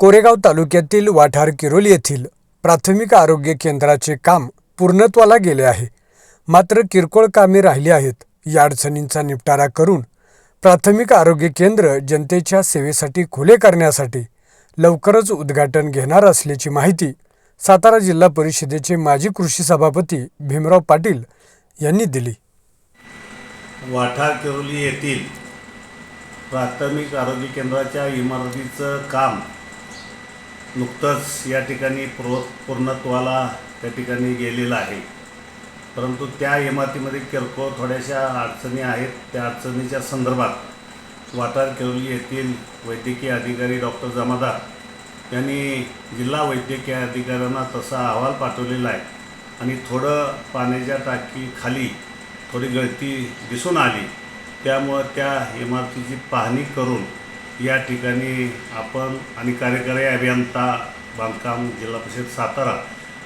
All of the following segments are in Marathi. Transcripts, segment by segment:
कोरेगाव तालुक्यातील वाठार किरोल येथील प्राथमिक आरोग्य केंद्राचे काम पूर्णत्वाला गेले आहे. मात्र किरकोळ कामे राहिली आहेत. या अडचणींचा निपटारा करून प्राथमिक आरोग्य केंद्र जनतेच्या सेवेसाठी खुले करण्यासाठी लवकरच उद्घाटन घेणार असल्याची माहिती सातारा जिल्हा परिषदेचे माजी कृषी सभापती भीमराव पाटील यांनी दिली. वाठार किरोली येथील प्राथमिक आरोग्य केंद्राच्या इमारतीचं काम नुकतंच या ठिकाणी पूर्व पूर्णत्वाला त्या ठिकाणी गेलेलं आहे. परंतु त्या इमारतीमध्ये किरकोळ थोड्याशा अडचणी आहेत. त्या अडचणीच्या संदर्भात वाटार किरोली येथील वैद्यकीय अधिकारी डॉक्टर जमादार यांनी जिल्हा वैद्यकीय अधिकाऱ्यांना तसा अहवाल पाठवलेला आहे. आणि थोडं पाण्याच्या टाकीखाली थोडी गळती दिसून आली. त्यामुळं त्या इमारतीची पाहणी करून या ठिकाणी आपण आणि कार्यकारी अभियंता बांधकाम जिल्हा परिषद सातारा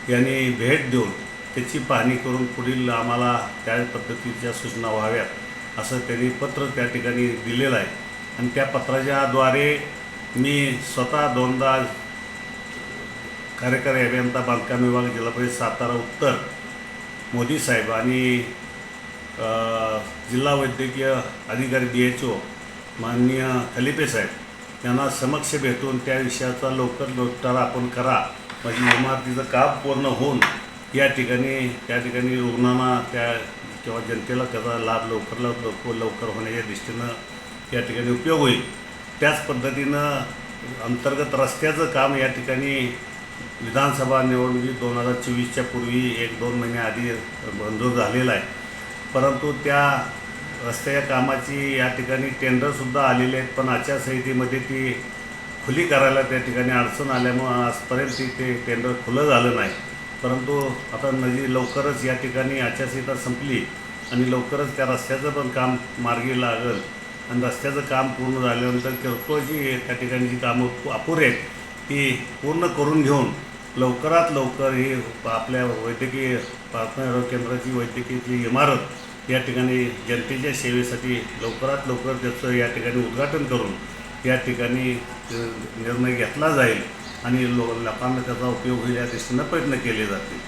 यांनी भेट देऊन त्याची पाहणी करून पुढील आम्हाला त्या पद्धतीच्या सूचना व्हाव्यात असं त्यांनी पत्र त्या ठिकाणी दिलेलं आहे. आणि त्या पत्राच्याद्वारे मी स्वतः दोनदा कार्यकारी अभियंता बांधकाम विभाग जिल्हा परिषद सातारा उत्तर मोदी साहेब आणि जिल्हा वैद्यकीय अधिकारी डी एच ओ माननीय खलिपे साहेब यांना समक्ष भेटून त्या विषयाचा लवकर लोटारा आपण करा. म्हणजे इमारतीचं काम पूर्ण होऊन या ठिकाणी त्या ठिकाणी रुग्णांना त्या किंवा जनतेला त्याचा लाभ लवकर लवकर लवकर होण्याच्या दृष्टीनं या ठिकाणी उपयोग होईल. त्याच पद्धतीनं अंतर्गत रस्त्याचं काम या ठिकाणी विधानसभा निवडणुकीत दोन हजार चोवीसच्या पूर्वी एक दोन महिन्याआधी मंजूर झालेला आहे. परंतु त्या रस्त्याच्या कामाची या ठिकाणी टेंडरसुद्धा आलेले आहेत पण आचारसंहितेमध्ये ती खुली करायला त्या ठिकाणी अडचण आल्यामुळं आजपर्यंत ती ते टेंडर खुलं झालं नाही. परंतु आता नजी लवकरच या ठिकाणी आचारसंहिता संपली आणि लवकरच त्या रस्त्याचं पण काम मार्गी लागल आणि रस्त्याचं काम पूर्ण झाल्यानंतर किरकोळ जी त्या ठिकाणी जी कामं अपुरी आहेत ती पूर्ण करून घेऊन लवकरात लवकर ही आपल्या वैद्यकीय प्राथमिक आरोग्य केंद्राची वैद्यकीयची इमारत या ठिकाणी जनतेच्या सेवेसाठी लवकरात लवकर त्याचं या ठिकाणी उद्घाटन करून या ठिकाणी निर्णय घेतला जाईल आणि लो लोकांना त्याचा उपयोग होईल या दृष्टीनं प्रयत्न केले जातील.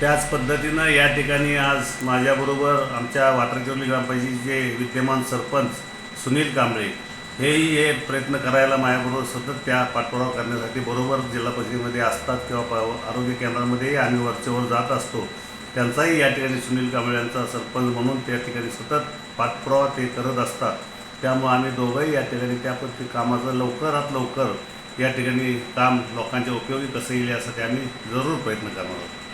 त्याच पद्धतीनं या ठिकाणी आज माझ्याबरोबर आमच्या वाटरचोली ग्रामपंचायतीचे विद्यमान सरपंच सुनील कांबळे हेही हे प्रयत्न करायला माझ्याबरोबर सतत त्या पाठपुरावा करण्यासाठी बरोबर जिल्हा परिषदेमध्ये असतात किंवा प- आरोग्य केंद्रामध्येही आम्ही वरचेवर जात असतो. त्यांचाही या ठिकाणी सुनील कांबळे यांचा सरपंच म्हणून त्या ठिकाणी सतत पाठपुरावा ते करत असतात. त्यामुळे आम्ही दोघंही या ठिकाणी त्या पद्धती कामाचं लवकरात लवकर या ठिकाणी काम लोकांच्या उपयोगी कसं येईल यासाठी आम्ही जरूर प्रयत्न करणार आहोत.